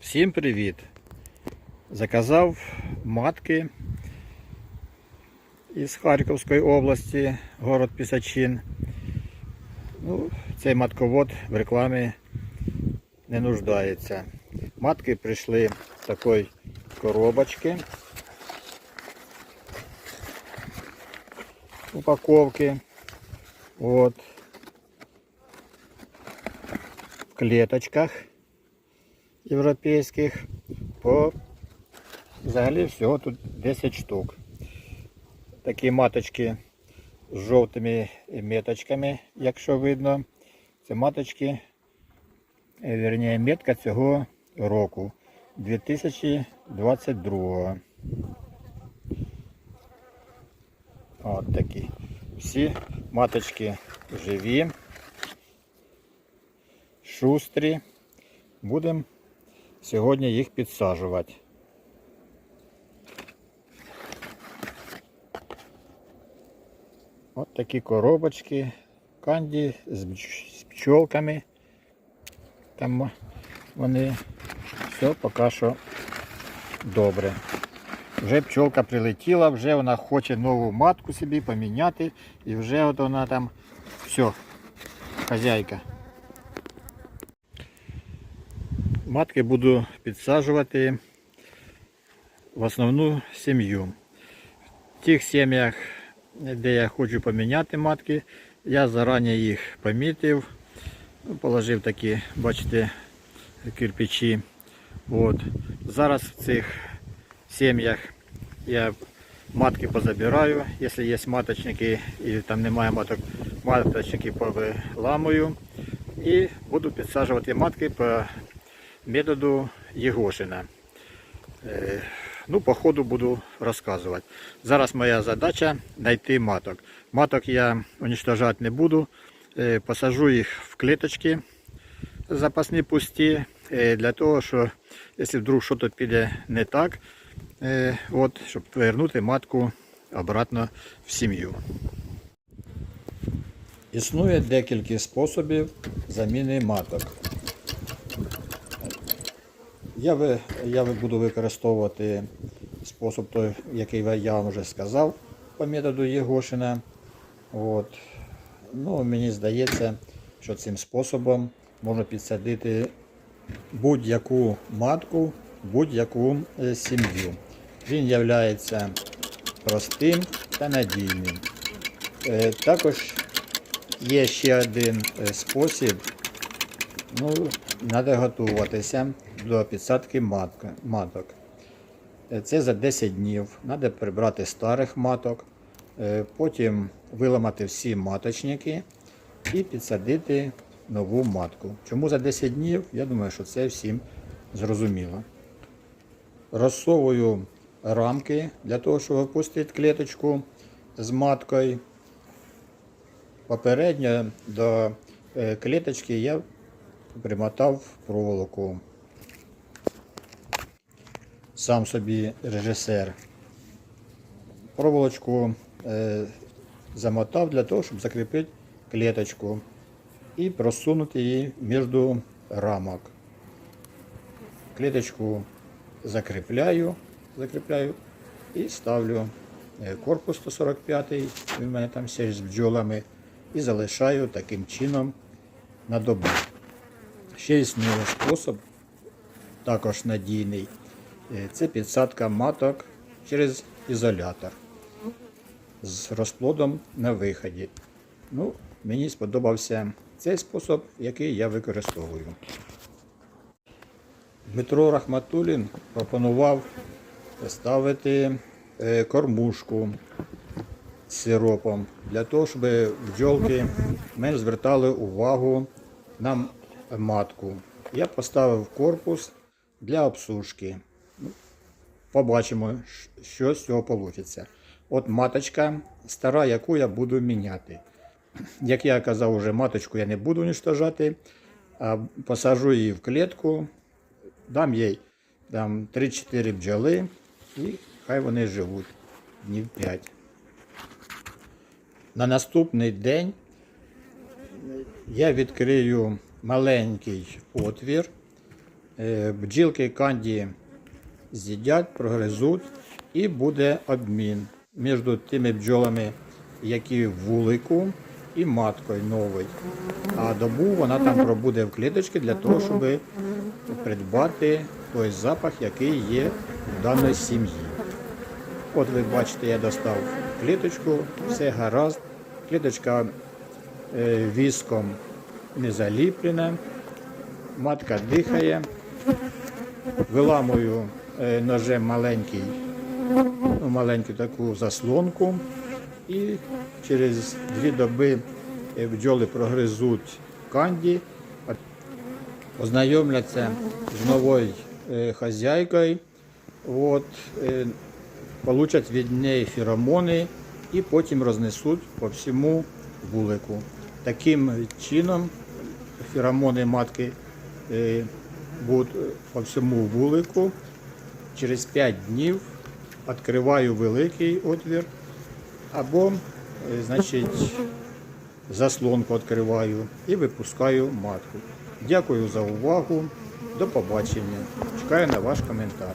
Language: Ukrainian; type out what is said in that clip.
Всім привіт! Заказав матки із Харківської області, город Пісачин. Ну, цей матковод в рекламі не нуждається. Матки прийшли в такої коробочки. Упаковки. Вот. В клеточках європейських по взагалі всього тут 10 штук. Такі маточки з жовтими меточками, якщо видно. Це маточки, е, вірніше, метка цього року 2022. От такі. Всі маточки живі, шустрі. Будемо сьогодні їх підсаджувати. От такі коробочки, канді з пчолками. Там вони все поки що добре. Вже пчолка прилетіла, вже вона хоче нову матку собі поміняти. І вже от вона там все, хазяйка. Матки буду підсаджувати в основну сім'ю. В тих сім'ях, де я хочу поміняти матки, я зарані їх помітив. Ну, Положив такі, бачите, кирпичі. От. Зараз в цих сім'ях я матки позабираю. Якщо є маточники і там немає маток, маточники повиламую. І буду підсаджувати матки по методу Єгошина. Е, Ну, по ходу буду розказувати. Зараз моя задача знайти маток. Маток я уничтожати не буду. Е, Посажу їх в клеточки запасні пусті, е, для того, що якщо вдруг щось піде не так, от, щоб повернути матку обратно в сім'ю. Існує декілька способів заміни маток. Я, ви, я буду використовувати спосіб, той, який я вам вже сказав по методу Єгошина. От. Ну, мені здається, що цим способом можна підсадити будь-яку матку, будь-яку е, сім'ю. Він є простим та надійним. Е, Також є ще один е, спосіб. Ну, треба готуватися до підсадки маток. Е, Це за 10 днів. Треба прибрати старих маток, е, потім виламати всі маточники і підсадити нову матку. Чому за 10 днів? Я думаю, що це всім зрозуміло. Розсовую рамки для того, щоб опустити клеточку з маткою. Попередньо до е, клеточки я примотав проволоку. Сам собі режисер. Проволочку е, замотав для того, щоб закріпити клеточку і просунути її між рамок. Клеточку закріпляю, закріпляю і ставлю е, корпус 145, він у мене там ще з бджолами, і залишаю таким чином на добу. Ще існує спосіб, також надійний. Е, Це підсадка маток через ізолятор з розплодом на виході. Ну, мені сподобався цей спосіб, який я використовую. Дмитро Рахматулін пропонував ставити е, кормушку з сиропом для того, щоб бджолки менш звертали увагу на матку. Я поставив корпус для обсушки. Побачимо, що з цього вийде. От маточка стара, яку я буду міняти. Як я казав, вже маточку я не буду уничтожати, а посажу її в клітку, дам їй там 3-4 бджоли і хай вони живуть днів 5. На наступний день я відкрию маленький отвір Е, Бджілки канді з'їдять, прогризуть і буде обмін між тими бджолами, які в вулику, і маткою новий. А добу вона там пробуде в кліточці для того, щоб придбати той запах, який є в даної сім'ї. От ви бачите, я достав кліточку, все гаразд. Кліточка е, віском не заліплена, матка дихає. Виламую ножем маленький, ну, маленьку таку заслонку. І через дві доби е, бджоли прогризуть канді, ознайомляться з новою е, хазяйкою. От, е, получать від неї феромони і потім рознесуть по всьому вулику. Таким чином феромони матки е, будуть по всьому вулику. Через 5 днів відкриваю великий отвір або е, значить, заслонку відкриваю і випускаю матку. Дякую за увагу. До побачення. Чекаю на ваш коментар.